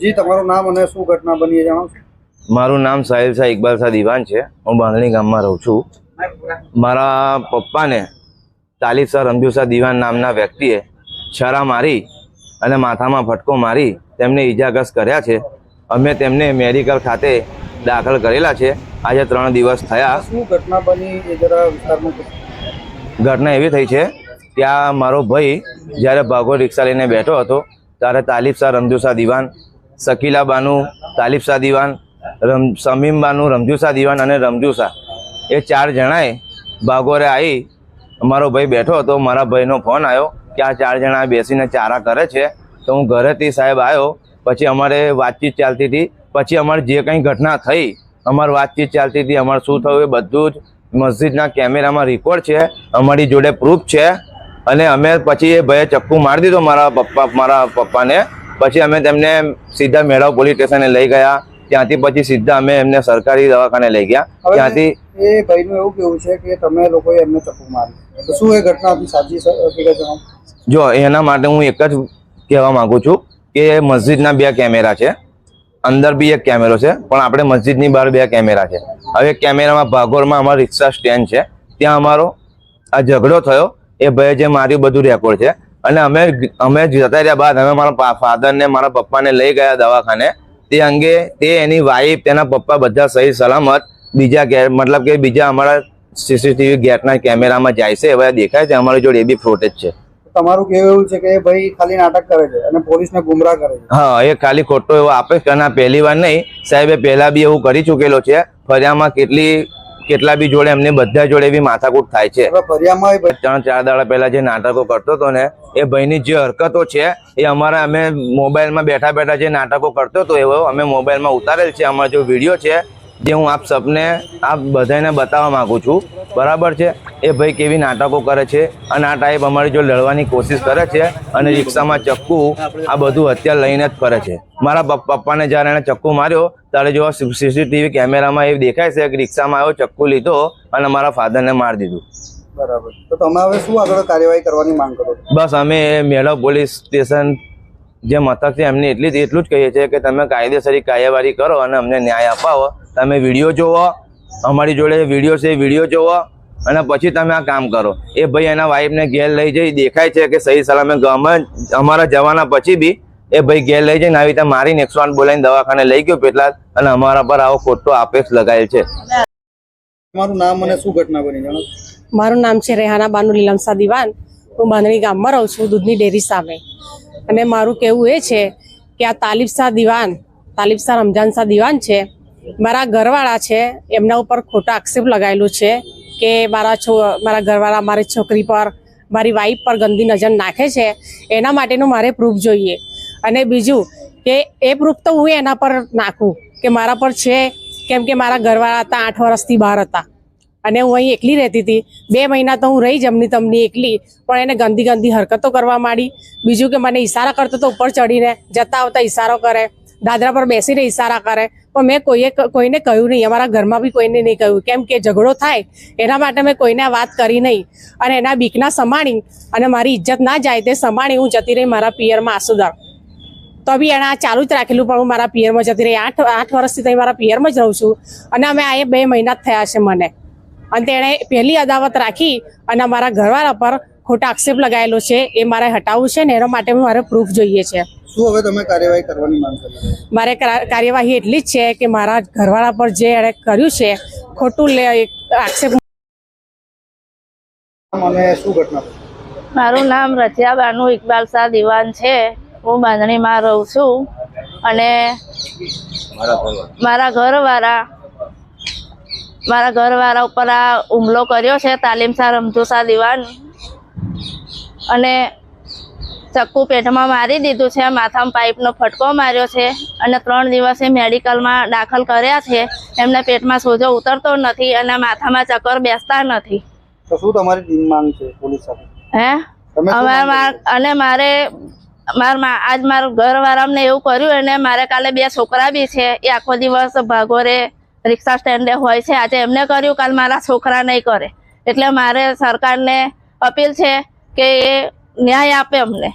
જી તમારું નામ અને શું ઘટના બની જણાવશો મારું નામ સાહિલ શાહ ઇકબાલ શાહ દિવાન છે. હું બાંધણી ગામમાં રહું છું. મારા પપ્પાને તાલીફ શાહ રમજુ શાહ દિવાન નામના વ્યક્તિએ છરા મારી અને માથામાં ફટકો મારી તેમને ઈજાગ્રસ્ત કર્યા છે. અમે તેમને મેડિકલ ખાતે દાખલ કરેલા છે. આજે ત્રણ દિવસ થયા. શું ઘટના બની એ જરા વિસ્તારમાં ઘટના એવી થઈ છે. ત્યાં મારો ભાઈ જ્યારે ભાગો રિક્ષા લઈને બેઠો હતો ત્યારે તાલીફ શાહ, રમજુ શાહ દિવાન શકીલા બાનુ તાલીફ શાહ દિવાન, રમ, સમીમ બાનુ રમજુશાહ દિવાન અને રમજુ શાહ. એ ચાર જણાએ ભાગોરે આવી મારો ભાઈ બેઠો હતો, મારા ભાઈનો ફોન આવ્યો કે આ ચાર જણા બેસીને ચારા કરે છે. તો હું ઘરેથી સાહેબ આવ્યો પછી અમારે વાતચીત ચાલતી હતી, પછી અમારે જે કંઈ ઘટના થઈ, અમારી વાતચીત ચાલતી હતી, અમારે શું થયું એ બધું જ મસ્જિદના કેમેરામાં રેકોર્ડ છે, અમારી જોડે પ્રૂફ છે. અને અમે પછી એ ભાઈએ ચક્કુ મારી દીધો મારા પપ્પા મારા પપ્પાને. પછી અમે તેમને સીધા મેળાવ પોલીસ સ્ટેશને લઈ ગયા. ત્યાંથી પછી સીધા અમે એમને સરકારી દવાખાને લઈ ગયા. ત્યાંથી એ ભાઈનું એવું કેવું છે કે તમે લોકોએ એમને ચપ્પુ મારી તો શું એ ઘટના સાચી જો એના માટે હું એક જ કહેવા માંગુ છું કે મસ્જિદના બે કેમેરા છે. અંદર બી એક કેમેરો છે પણ આપણે મસ્જિદની બહાર બે કેમેરા છે. હવે કેમેરામાં ભાગોળમાં અમારો રિક્ષા સ્ટેન્ડ છે. ત્યાં અમારો આ ઝઘડો થયો. એ ભાઈ જે માર્યું બધું રેકોર્ડ છે. અને અમે અમે જતા રહ્યા બાદ અમે મારા ફાધરને મારા પપ્પાને લઈ ગયા દવાખાને. તે અંગે તે એની વાઈફ તેના પપ્પા બધા સહી સલામત. બીજા ગેર મતલબ કે બીજા અમારા સીસીટીવી ગેટના કેમેરામાં જાય છે એવા દેખાય છે અમારી જોડે એ બી ફૂટેજ છે. તમારું કેવું એવું છે કે ભાઈ ખાલી નાટક કરે છે અને પોલીસને ગુમરાહ કરે છે. હા એ ખાલી ખોટો એવો આપે છે. અને પહેલી વાર નહીં સાહેબે પહેલા બી એવું કરી ચૂકેલો છે. ફરિયામાં કેટલી કેટલા બી જોડે એમને બધા જોડે બી માથાકૂટ થાય છે. ત્રણ ચાર દાડા પહેલા જે નાટકો કરતો હતો ને એ ભાઈની જે હરકતો છે એ અમારા અમે મોબાઈલમાં બેઠા બેઠા જે નાટકો કરતો હતો એવો અમે મોબાઈલમાં ઉતારેલ છે. અમારો જે વીડિયો છે જે હું આપ સપને આપ બધાને બતાવવા માગું છું બરાબર છે? એ ભાઈ કેવી નાટકો કરે છે? અને આ ટાઈપ અમારી જો લડવાની કોશિશ કરે છે અને રિક્ષામાં ચક્કુ આ બધું હત્યા લઈને જ કરે છે. મારા પપ- પપ્પાને જ્યારે એણે ચક્કુ માર્યો ત્યારે જો સીસીટીવી કેમેરામાં એ દેખાય છે કે રિક્ષામાં આવ્યો ચક્કુ લીધો અને મારા ફાધરને મારી દીધું. બરાબર. તો તમે હવે શું આગળ કાર્યવાહી કરવાની માંગ કરો? બસ અમે મેળવ પોલીસ સ્ટેશન જે મથક છે એમને એટલી એટલું જ કહીએ છીએ કે તમે કાયદેસરી કાર્યવાહી કરો અને અમને ન્યાય અપાવો. તમે વીડિયો જોવો અમારી જોડે વીડિયો છે વીડિયો જોવો અને પછી તમે આ કામ કરો. એ ભાઈ એના વાઈફને ઘેર લઈ જઈ દેખાય છે કે સહી સલામે ગમે અમારા જવાના પછી બી એ ભાઈ ઘેર લઈ જઈને આવી રીતે મારીને એકસો આઠ બોલાવીને દવાખાને લઈ ગયો પેટલા અને અમારા પર આવો ખોટો આપેક્ષ લગાયેલ છે. મારું નામ અને શું ઘટના બની જણાવો. મારું નામ છે રેહાના બાનુ લીલમસા દિવાન. હું બાંધણી ગામમાં રહું છું દૂધની ડેરી સામે. અને મારું કહેવું એ છે કે આ તાલિબ શાહ દિવાન, તાલિબ શાહ રમજાન શાહ દિવાન છે, મારા ઘરવાળા છે, એમના ઉપર ખોટા આક્ષેપ લગાવેલું છે કે મારા છો, મારા ઘરવાળા મારી છોકરી પર, મારી વાઈફ પર ગંદી નજર નાખે છે. એના માટેનું મારે પ્રૂફ જોઈએ. અને બીજું કે એ પ્રૂફ તો હું એના પર નાખું કે મારા પર છે, કેમ કે મારા ઘરવાળા હતા, આઠ વર્ષથી બહાર હતા. અને હું અહીં એકલી રહેતી હતી. બે મહિના તો હું રહી જમની તમની એકલી, પણ એને ગંદી ગંદી હરકતો કરવા માંડી. બીજું કે મને ઈશારા કરતો તો ઉપર ચડીને જતા આવતા ઈશારો કરે, દાદરા પર બેસીને ઈશારા કરે. પણ મેં કોઈએ કોઈને કહ્યું નહીં, અમારા ઘરમાં બી કોઈને નહીં કહ્યું. કેમ કે ઝઘડો થાય, એના માટે મેં કોઈને વાત કરી નહીં. અને એના બીકના સમાણી અને મારી ઇજ્જત ના જાય તે સમાણી હું જતી રહી મારા પિયરમાં આસુદાર તો બી એણે ચાલુ જ રાખેલું, પણ હું મારા પિયરમાં જતી રહી. આઠ આઠ વર્ષથી તો મારા પિયરમાં જ રહું છું. અને અમે આ બે મહિના જ થયા છે મને. અને તેણે પહેલી અદાવત રાખી અને અમારા ઘરવાળા પર ખોટા આક્ષેપ લગાવેલો છે એ મારે હટાવવું છે ને એના માટે મારે પ્રૂફ જોઈએ છે. શું હવે તમે કાર્યવાહી કરવાની માંગ કરી મારે કરા- કાર્યવાહી એટલી જ છે કે મારા ઘરવાળા પર જે એણે કર્યું છે ખોટું લે આક્ષેપ? મારું નામ રજિયા બાનુ ઇકબાલ શાહ દિવાન છે. હું બાંધણીમાં રહું છું. અને મારા ઘરવાળા મારા ઘરવાળા ઉપર આ હુમલો કર્યો છે તાલીમ શાહ રમજુ દિવાન. અને ચક્કુ પેટમાં મારી દીધું છે માથામાં પાઇપનો ફટકો માર્યો છે અને ત્રણ દિવસે મેડિકલમાં દાખલ કર્યા છે. એમના પેટમાં સોજો ઉતરતો નથી અને માથામાં ચક્કર બેસતા નથી. તો શું તમારી માંગ છે પોલીસ સાથે? હે? અમારે માર- અને મારે મારા મા- આજ મારા ઘરવાળાને એવું કર્યું અને મારે કાલે બે છોકરા બી છે. એ આખો દિવસ ભાગોરે રિક્ષા સ્ટેન્ડે હોય છે. આજે એમને કર્યું, કાલ મારા છોકરા નહીં કરે. એટલે મારે સરકારને અપીલ છે કે એ ન્યાય આપે અમને.